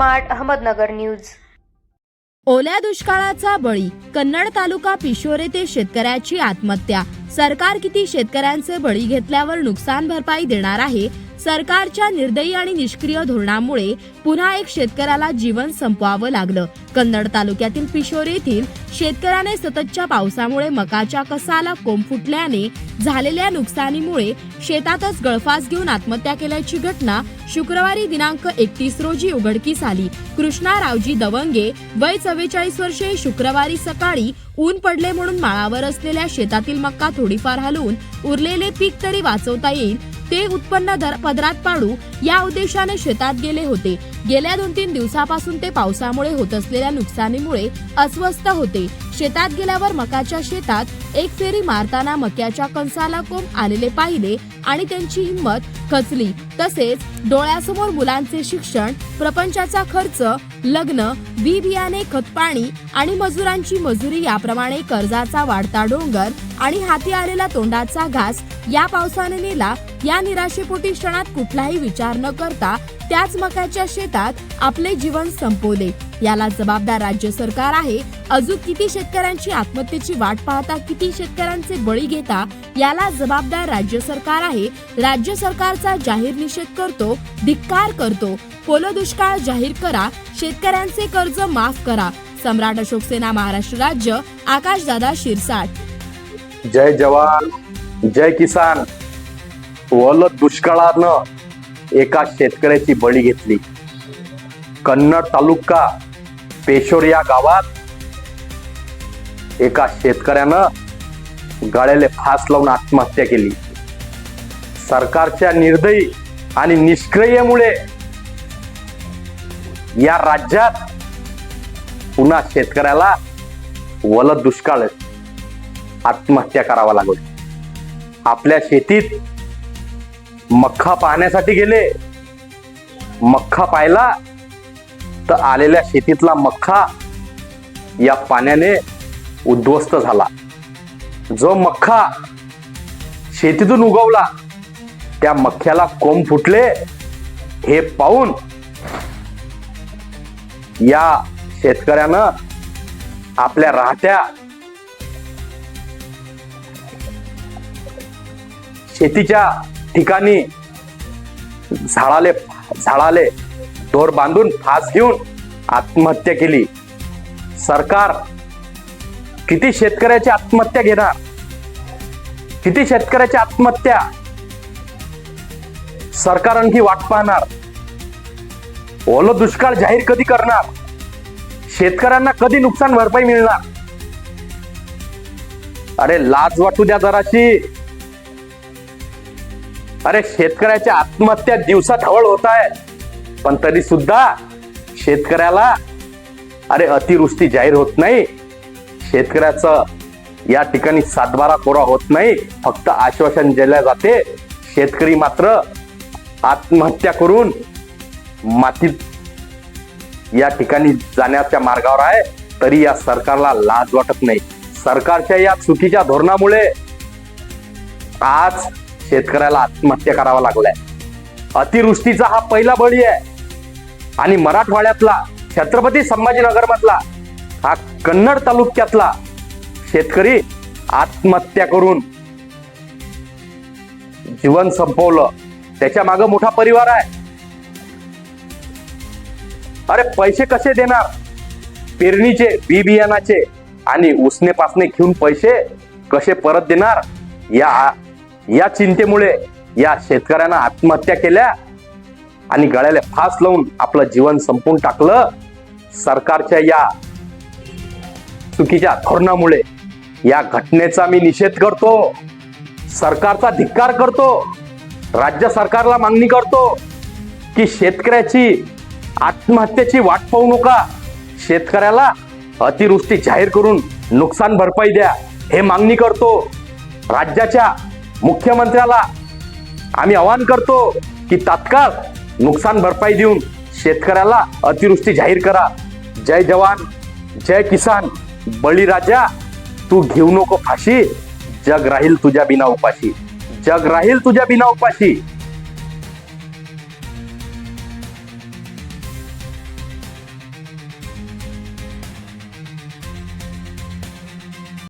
Smart Ahmednagar news. ओल्या दुष्काळाचा बळी कन्नड तालुका पिशोरे ते शेतकऱ्याची आत्महत्या. सरकार किती शेतकऱ्यांचे बळी घेतल्यावर नुकसान भरपाई देणार आहे सरकारच्या निर्दयी आणि निष्क्रिय धोरणामुळे पुन्हा एक शेतकऱ्याला जीवन संपवावं लागलं. कन्नड तालुक्यातील पिशोरी येथील शेतकऱ्याने सततच्या पावसामुळे मकाच्या कसाला कोंब फुटल्याने झालेल्या नुकसानीमुळे शेतातच गळफास घेऊन आत्महत्या केल्याची घटना शुक्रवारी दिनांक एकतीस रोजी उघडकीस आली. कृष्णा रावजी दवंगे वय चव्वेचाळीस वर्षे शुक्रवारी सकाळी ऊन पडले म्हणून माळावर असलेल्या शेतातील मक्का थोडीफार हलवून उरलेले पीक तरी वाचवता येईल ते उत्पन्न दर पदरात पाडू या उद्देशाने शेतात गेले होते. गेल्या दोन तीन दिवसापासून ते पावसामुळे होत असलेल्या नुकसानीमुळे अस्वस्थ होते. शेतात गेल्यावर मकाच्या शेतात एक फेरी मारताना मक्याच्या कंसाला कोंब आलेले पाहिले आणि त्यांची हिंमत खचली. तसेच डोळ्यासमोर मुलांचे शिक्षण प्रपंचाचा खर्च लग्न बी बियाणे खतपाणी आणि मजुरांची मजुरी याप्रमाणे कर्जाचा वाढता डोंगर आणि हाती आलेला तोंडाचा घास या पावसाने नेला या निराशेपोटी क्षणात कुठलाही विचार न करता त्याच मकाच्या शेतात आपले जीवन संपवले. याला जबाबदार राज्य सरकार आहे. अजून किती शेतकऱ्यांची आत्महत्येची वाट पाहता किती शेतकऱ्यांचे बळी घेता याला जबाबदार राज्य सरकार आहे. राज्य सरकारचा जाहीर निषेध करतो धिक्कार करतो. पोल दुष्काळ जाहीर करा शेतकऱ्यांचे कर्ज माफ करा. सम्राट अशोक सेना महाराष्ट्र राज्य आकाशदादा शिरसाट. जय जवान जय किसान. ओल दुष्काळानं एका शेतकऱ्याची बळी घेतली. कन्नड तालुका पेशोर या गावात एका शेतकऱ्यानं गळ्याले फास लावून आत्महत्या केली. सरकारच्या निर्दयी आणि निष्क्रियमुळे या राज्यात पुन्हा शेतकऱ्याला वल दुष्काळ आत्महत्या करावा लागली. आपल्या शेतीत मख्खा पाहण्यासाठी गेले. मख्खा पाहिला तर आलेल्या शेतीतला मख्खा या पाण्याने उद्ध्वस्त झाला. जो मख्खा शेतीतून उगवला त्या मख्याला कोंब फुटले हे पाहून या शेतकऱ्यानं आपल्या राहत्या शेतीच्या ठिकाणी झाडाले झाडाले दोर बांधून फास घेऊन आत्महत्या केली. सरकार किती शेतकऱ्याची आत्महत्या घेणार? किती शेतकऱ्याची आत्महत्या? सरकार आणखी वाट पाहणार. ओलं दुष्काळ जाहीर कधी करणार? शेतकऱ्यांना कधी नुकसान भरपाई मिळणार? अरे लाज वाटू द्या जराशी. अरे शेतकऱ्याच्या आत्महत्या दिवसा ढवळ होत आहे. पण तरी सुद्धा शेतकऱ्याला अरे अतिवृष्टी जाहीर होत नाही. शेतकऱ्याचं या ठिकाणी सातबारा कोरा होत नाही. फक्त आश्वासन दिल्या जाते. शेतकरी मात्र आत्महत्या करून मातीत या ठिकाणी जाण्याच्या मार्गावर आहे. तरी या सरकारला लाज वाटत नाही. सरकारच्या या चुकीच्या धोरणामुळे आज शेतकऱ्याला आत्महत्या करावा लागलाय. अतिवृष्टीचा हा पहिला बळी आहे. आणि मराठवाड्यातला छत्रपती संभाजीनगर मधला हा कन्नड तालुक्यातला शेतकरी आत्महत्या करून जीवन संपवलं. त्याच्यामागे मोठा परिवार आहे. अरे पैसे कसे देणार? पेरणीचे बी बियाणाचे आणि उसने पासने घेऊन पैसे कसे परत देणार? या या चिंतेमुळे या शेतकऱ्यांना आत्महत्या केल्या आणि गळ्याला फास लावून आपलं जीवन संपून टाकलं. सरकारच्या या चुकीच्या धोरणामुळे या घटनेचा मी निषेध करतो. सरकारचा धिक्कार करतो. राज्य सरकारला मागणी करतो की शेतकऱ्याची आत्महत्येची वाट पाहू नका. शेतकऱ्याला अतिवृष्टी जाहीर करून नुकसान भरपाई द्या हे मागणी करतो. राज्याच्या मुख्यमंत्र्याला आम्ही आवाहन करतो की तात्काळ नुकसान भरपाई देऊन शेतकऱ्याला अतिवृष्टी जाहीर करा. जय जवान जय किसान बळीराजा तू घेऊ नको फाशी जग राहील तुझ्या बिना उपाशी. जग राहील तुझ्या बिना उपाशी.